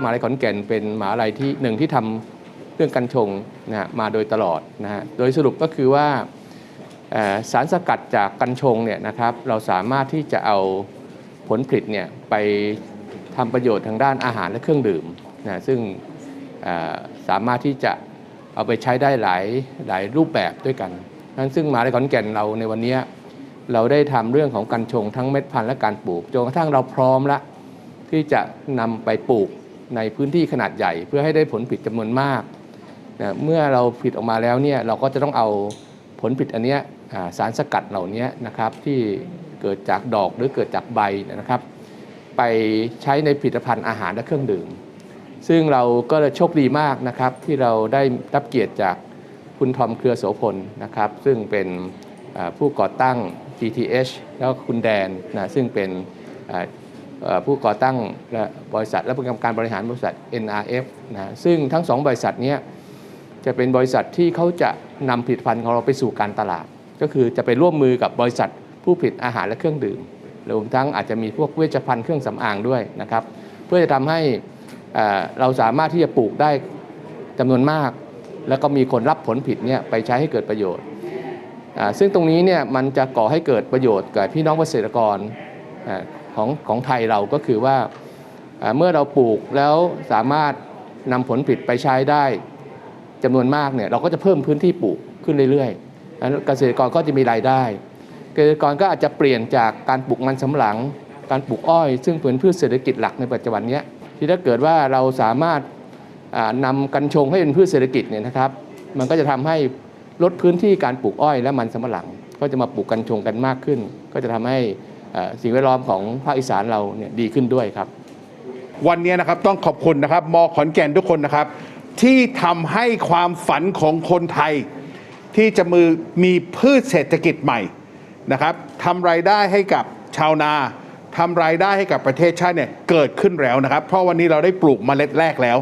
มหาลัยขอนแก่นเป็นมหาลัยที่หนึ่งที่ทำเรื่องกัญชงนะฮะมาโดยตลอดนะฮะโดยสรุปก็คือว่าสารสกัดจากกัญชงเนี่ยนะครับเราสามารถที่จะเอาผลผลิตเนี่ยไปทำประโยชน์ทางด้านอาหารและเครื่องดื่มนะซึ่งสามารถที่จะเอาไปใช้ได้หลายหลายรูปแบบด้วยกันนั้นซึ่งมหาลัยขอนแก่นเราในวันนี้เราได้ทำเรื่องของกัญชงทั้งเม็ดพันธุ์และการปลูกจนกระทั่งเราพร้อมล้วที่จะนำไปปลูก ในพื้นที่ขนาดใหญ่ เพื่อให้ได้ผลผลิตจำนวนมากนะเมื่อเราผลิตออกมาแล้วเนี่ยเราก็จะต้องเอาผลผลิตอันเนี้ยสารสกัดเหล่านี้นะครับที่เกิดจากดอกหรือเกิดจากใบนะครับ ไปใช้ในผลิตภัณฑ์อาหารและเครื่องดื่ม ซึ่งเราก็โชคดีมากนะครับที่เราได้รับเกียรติจากคุณทอมเครือโสพลนะครับ ซึ่งเป็นผู้ก่อตั้ง GTH แล้วคุณแดนนะซึ่งเป็น ผู้ก่อตั้งและบริษัท และผู้กำกับการบริหารบริษัท NRF นะซึ่งทั้งสองบริษัทนี้จะเป็นบริษัทที่เขาจะนำผลิตภัณฑ์ของเราไปสู่การตลาด ก็คือจะไปร่วมมือกับบริษัทผู้ผลิตอาหารและเครื่องดื่มรวมทั้งอาจจะมีพวกเวชภัณฑ์เครื่องสำอางด้วยนะครับ เพื่อจะทำให้เราสามารถที่จะปลูกได้จำนวนมาก แล้วก็มีคนรับผลผลิตเนี่ยไปใช้ให้เกิดประโยชน์ ซึ่งตรงนี้เนี่ยมันจะก่อให้เกิดประโยชน์กับพี่น้องเกษตรกร ของของไทยเราก็คือว่าเมื่อเราปลูกแล้วสามารถนำผลผลิตไปใช้ได้จำนวนมากเนี่ยเราก็จะเพิ่มพื้นที่ปลูกขึ้นเรื่อยๆนั้นเกษตรกรก็จะมีรายได้ เกษตรกรก็อาจจะเปลี่ยนจากการปลูกมันสำปะหลัง การปลูกอ้อย ซึ่งเป็นพืชเศรษฐกิจหลักในปัจจุบันเนี้ยที่ถ้าเกิดว่าเราสามารถอ่านำกัญชงให้เป็นพืชเศรษฐกิจเนี่ยนะครับ มันก็จะทำให้ลดพื้นที่การปลูกอ้อยและมันสำปะหลัง ก็จะมาปลูกกัญชงกันมากขึ้น ก็จะทำให้ สิ่งแวดล้อมของภาคอีสานเราเนี่ยดีขึ้นด้วยครับ วันนี้นะครับต้องขอบคุณนะครับมอขอนแก่นทุกคนนะครับ ที่ทำให้ความฝันของคนไทย ที่จะมือมีพืชเศรษฐกิจใหม่นะครับทำรายได้ให้กับชาวนาทำรายได้ให้กับประเทศชาติเนี่ยเกิดขึ้นแล้วนะครับ เพราะวันนี้เราได้ปลูกเมล็ดแรกแล้ว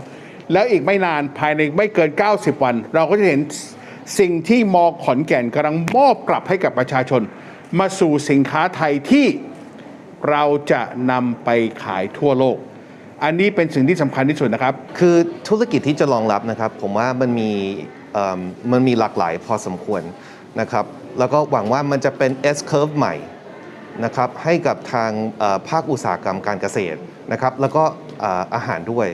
แล้วอีกไม่นานภายในไม่เกิน 90 วัน เราก็จะเห็นสิ่งที่มอขอนแก่นกำลังมอบกลับให้กับประชาชน มาสู่สินค้าไทยที่เราจะนำไปขายทั่วโลก อันนี้เป็นสิ่งที่สำคัญที่สุดนะครับ คือธุรกิจที่จะรองรับนะครับ ผมว่ามันมีมันมีหลากหลายพอสมควรนะครับ แล้วก็หวังว่ามันจะเป็น S curve ใหม่นะครับให้กับทางภาคอุตสาหกรรมการเกษตรนะครับ แล้วก็เอ่ออาหารด้วย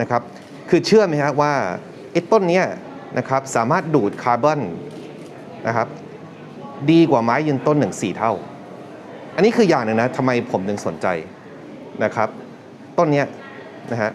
นะครับ คือเชื่อไหมฮะว่าไอ้ต้นเนี้ยนะครับสามารถดูดคาร์บอนนะครับ ดีกว่าไม้ยืนต้นหนึ่งสี่เท่า อันนี้คืออย่างหนึ่งนะทำไมผมถึงสนใจนะครับ ต้นนี้นะฮะ